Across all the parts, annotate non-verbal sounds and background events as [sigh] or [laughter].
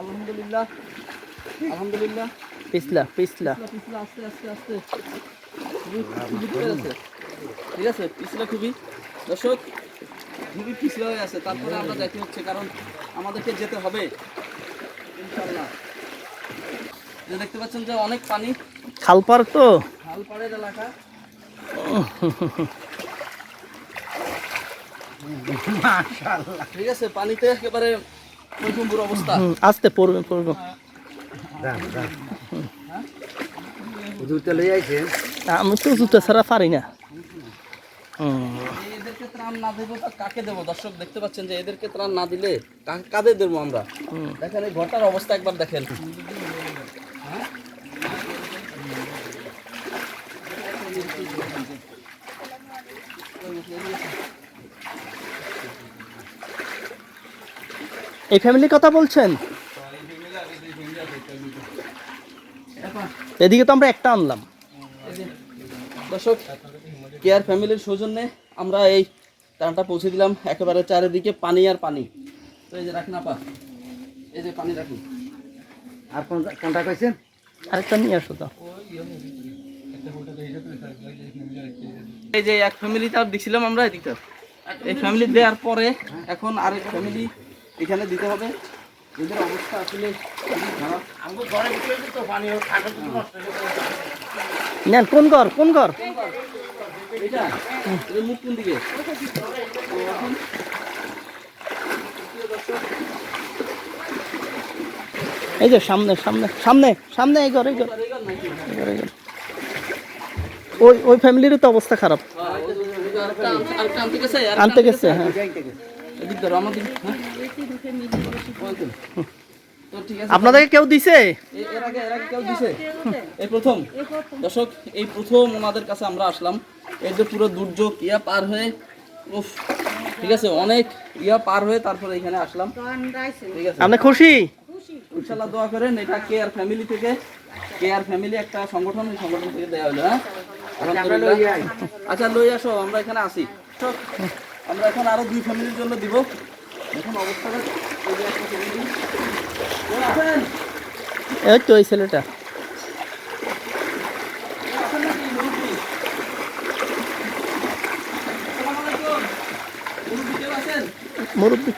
আলহামদুলিল্লাহ। আলহামদুলিল্লাহ। পিছলা পিছলা। পিছলা আস্তে আস্তে আস্তে। ঠিক আছে? পিছলা খুবই। দর্শক খুবই পিছলা হয়ে আছে। তারপরে আমরা যাইতে হচ্ছে কারণ আমাদেরকে যেতে হবে। ইনশাল্লাহ যে দেখতে পাচ্ছেন যে অনেক পানি। খালপার তো। হাল পাড়ের এলাকা। [laughs] ঠিক আছে? পানিতে একেবারে অবস্থা আস্তে পড়বে পড়বে আমি তো জুতা ছাড়া পারি না এদেরকে ত্রাণ না দেবো তা কাকে দেবো দর্শক দেখতে পাচ্ছেন যে এদেরকে ত্রাণ না দিলে কাদের দেবো আমরা হুম। দেখেন এই ঘরটার অবস্থা একবার দেখেন এই ফ্যামিলির কথা বলছেন? এদিকে তো আমরা একটা আনলাম। এই যে, দর্শক কেয়ার ফ্যামিলির সৌজন্যে আমরা এই ত্রাণটা পৌঁছে দিলাম একেবারে চারিদিকে পানি আর পানি। তো এই যে রাখুন আপা। এই যে পানি রাখুন। আর কোন কোনটা কইছেন? আরেকটা নিয়ে আসো তো। এই যে এক ফ্যামিলিতে আর দিছিলাম আমরা এদিকটা। এই ফ্যামিলি দেওয়ার পরে এখন আরেক ফ্যামিলি এখানে দিতে হবে। এদের অবস্থা আসলে খুবই খারাপ। নেন কোন ঘর কোন ঘর? এটা মুখ কোন দিকে? এই যে সামনে সামনে সামনে সামনে এই ঘর এই ঘর। এই ঘর এই ঘর, ওই ওই ফ্যামিলিরও তো অবস্থা খারাপ। হ্যাঁ? আনতে গেছে হ্যাঁ। হ্যাঁ? ওই তো। তো ঠিক আছে। আপনাদেরকে কেউ দিছে? এর আগে এর আগে কেউ দিছে? এই প্রথম? দর্শক এই প্রথম ওনাদের কাছে আমরা আসলাম। এই যে পুরো দুর্যোগ ইয়া পার হয়ে উফ ঠিক আছে অনেক ইয়া পার হয়ে তারপরে এখানে আসলাম। ঠিক আছে। আপনি খুশি? ইনশাল্লাহ দোয়া করেন এটা কে আর ফ্যামিলি থেকে কে আর ফ্যামিলি একটা সংগঠন এই সংগঠন থেকে দেওয়া হলো হ্যাঁ? আচ্ছা লই আসো আমরা এখানে আসি। আমরা এখন আরও দুই ফ্যামিলির জন্য দিব। এখন অবস্থাটা এই তো এই ছেলেটা। মুরব্বি?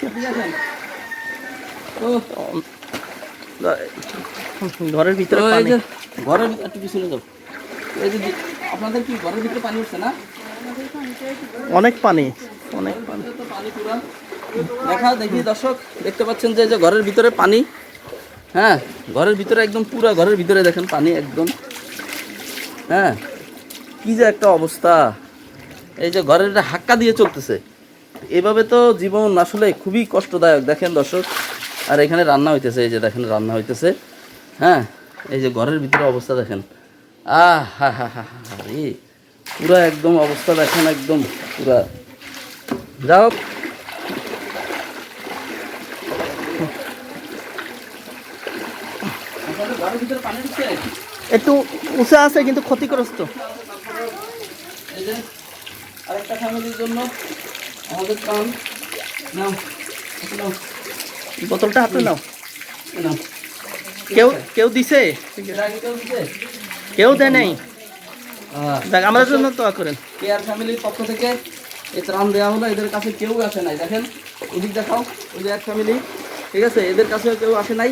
ঘরের ভিতরে ঘরের ভিতরে একটু পিছনে যাও এই যে আপনাদের কি ঘরের ভিতরে পানি উঠছে না? অনেক পানি। অনেক পানি। দেখা দেখি দর্শক, দেখতে পাচ্ছেন যে ঘরের ভিতরে পানি। হ্যাঁ ঘরের ভিতরে একদম পুরা ঘরের ভিতরে দেখেন পানি একদম। হ্যাঁ কি যে একটা অবস্থা। এই যে ঘরের হাক্কা দিয়ে চলতেছে। এভাবে তো জীবন আসলে খুবই কষ্টদায়ক, দেখেন দর্শক। আর এখানে রান্না হইতেছে, এই যে দেখেন রান্না হইতেছে। হ্যাঁ এই যে ঘরের ভিতরে অবস্থা দেখেন। আহ, হা হা হা হা পুরা একদম অবস্থা দেখেন একদম পুরা। যা হোক আপনাদের ঘরের ভিতরে পানি ঢুকছে একটু উঁচা আছে কিন্তু ক্ষতিগ্রস্ত। এই যে আরেকটা ফ্যামিলির জন্য আমাদের প্রাণ নাও নাও। বোতলটা হাতে নাও। নাও। কেউ কেউ দিছে? কেউ দেয় নাই। দেখ আমাদের জন্য তো করেন। কেয়ার ফ্যামিলির পক্ষ থেকে এই ত্রাণ দেওয়া হলো এদের কাছে কেউ আসে নাই। দেখেন ওদিক দেখাও ওই যে এক ফ্যামিলি। ঠিক আছে এদের কাছেও কেউ আসে নাই।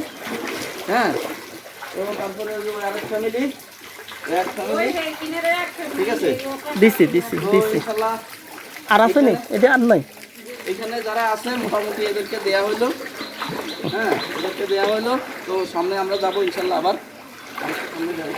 হ্যাঁ? এবং তারপরে আরেক ফ্যামিলি এক ফ্যামিলি। ঠিক আছে? দিছি দিছি তো ইনশাল্লাহ আর আছে নি? এটা আর নাই। এখানে যারা আছে মোটামুটি এদেরকে দেয়া হইল। হ্যাঁ এদেরকে দেয়া হইল। তো সামনে আমরা যাব ইনশাল্লাহ আবার। সামনে যাব।